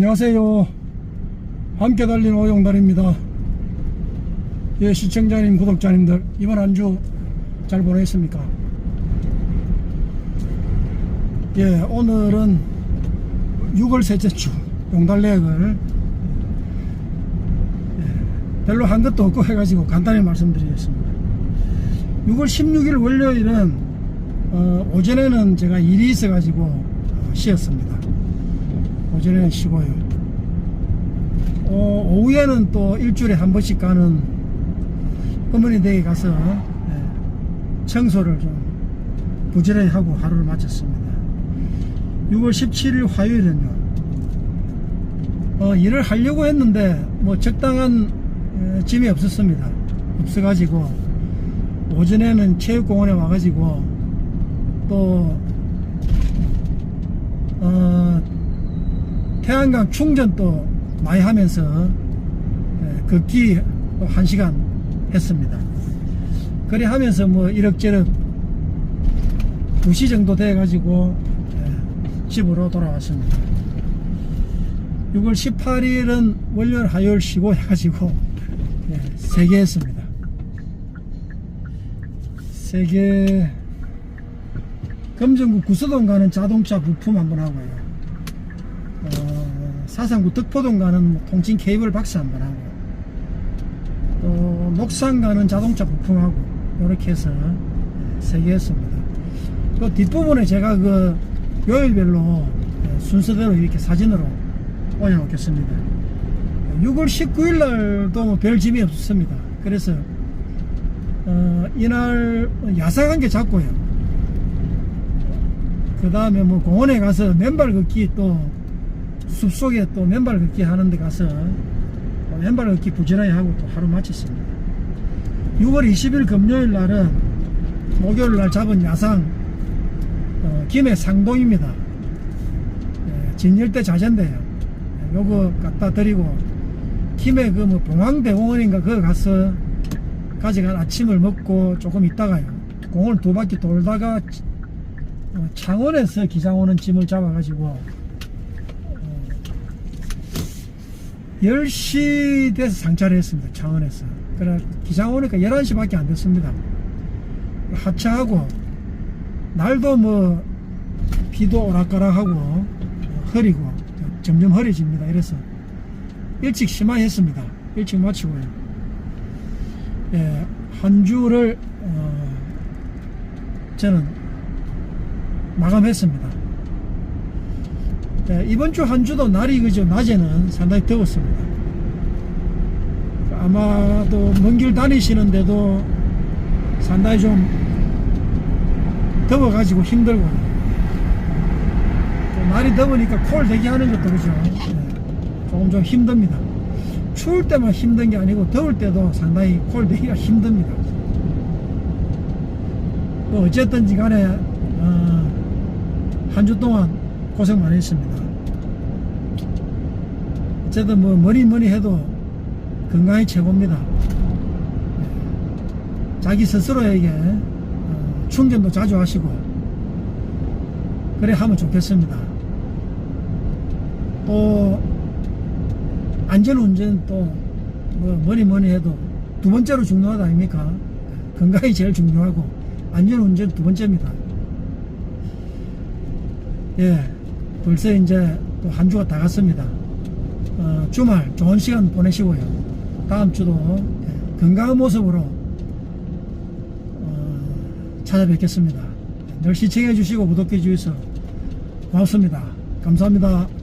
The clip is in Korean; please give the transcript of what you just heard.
안녕하세요. 함께 달린 오용달입니다. 예, 시청자님, 구독자님들, 이번 한 주 잘 보냈습니까? 예, 오늘은 6월 셋째 주 용달렉을 예, 별로 한 것도 없고 해가지고 간단히 말씀드리겠습니다. 6월 16일 월요일은 어, 오전에는 제가 일이 있어가지고 어, 쉬었습니다. 오전에는 쉬고요. 어, 오후에는 또 일주일에 한 번씩 가는 어머니 댁에 가서 예, 청소를 좀 부지런히 하고 하루를 마쳤습니다. 6월 17일 화요일은요. 어, 일을 하려고 했는데 뭐 적당한 에, 짐이 없었습니다. 없어가지고 오전에는 체육공원에 와가지고 또 어, 태양광 충전 또 많이 하면서 예, 걷기 또한 시간 했습니다. 그래 하면서 뭐 이럭저럭 2시 정도 돼가지고 예, 집으로 돌아왔습니다. 6월 18일은 월요일 화요일 쉬고 해가지고 예, 세개 했습니다. 세개 금정구 구서동 가는 자동차 부품 한번 하고요. 어, 사상구 덕포동 가는 뭐 통신 케이블 박스 한 번 하고 또 녹산 가는 자동차 부품하고 이렇게 해서 세 개 했습니다. 그 뒷부분에 제가 그 요일별로 순서대로 이렇게 사진으로 올려놓겠습니다. 6월 19일 날도 뭐별 짐이 없었습니다. 그래서 어, 이날 야상한 게 작고요. 그 다음에 뭐 공원에 가서 맨발 걷기 또 숲속에 또 맨발 걷기 하는 데 가서 또 맨발 걷기 부지런히 하고 또 하루 마쳤습니다. 6월 20일 금요일 날은 목요일 날 잡은 야상 어, 김해 상동입니다. 예, 진열대 자전대요. 예, 요거 갖다 드리고 김해 그 뭐 봉황대공원인가 그거 가서 가져간 아침을 먹고 조금 있다가요. 공원 두 바퀴 돌다가 어, 창원에서 기장 오는 짐을 잡아가지고 어, 10시 돼서 상차를 했습니다. 창원에서. 그래 기장 오니까 11시밖에 안 됐습니다. 하차하고 날도 뭐 비도 오락가락하고 어, 흐리고 점점 흐려집니다. 이래서 일찍 심화했습니다. 일찍 마치고요. 예, 한 주를 어, 저는 마감했습니다. 예, 이번 주 한 주도 날이 그저 낮에는 상당히 더웠습니다. 아마도 먼 길 다니시는데도 상당히 좀 더워가지고 힘들고 또 날이 더우니까 콜 대기하는 것도 그죠 예, 조금 좀 힘듭니다. 추울 때만 힘든 게 아니고 더울 때도 상당히 콜 대기가 힘듭니다. 뭐 어쨌든지 간에 어, 한주 동안 고생 많이 했습니다. 어쨌든 뭐 뭐니 뭐니 해도 건강이 최고입니다. 자기 스스로에게 어, 충전도 자주 하시고 그래 하면 좋겠습니다. 또 안전운전 또 뭐 뭐니 뭐니 해도 두 번째로 중요하다 아닙니까? 건강이 제일 중요하고 안전운전 두 번째입니다. 예, 벌써 이제 또 한 주가 다 갔습니다. 어, 주말 좋은 시간 보내시고요. 다음 주도 예, 건강한 모습으로 어, 찾아뵙겠습니다. 늘 시청해 주시고 구독해 주셔서 고맙습니다. 감사합니다.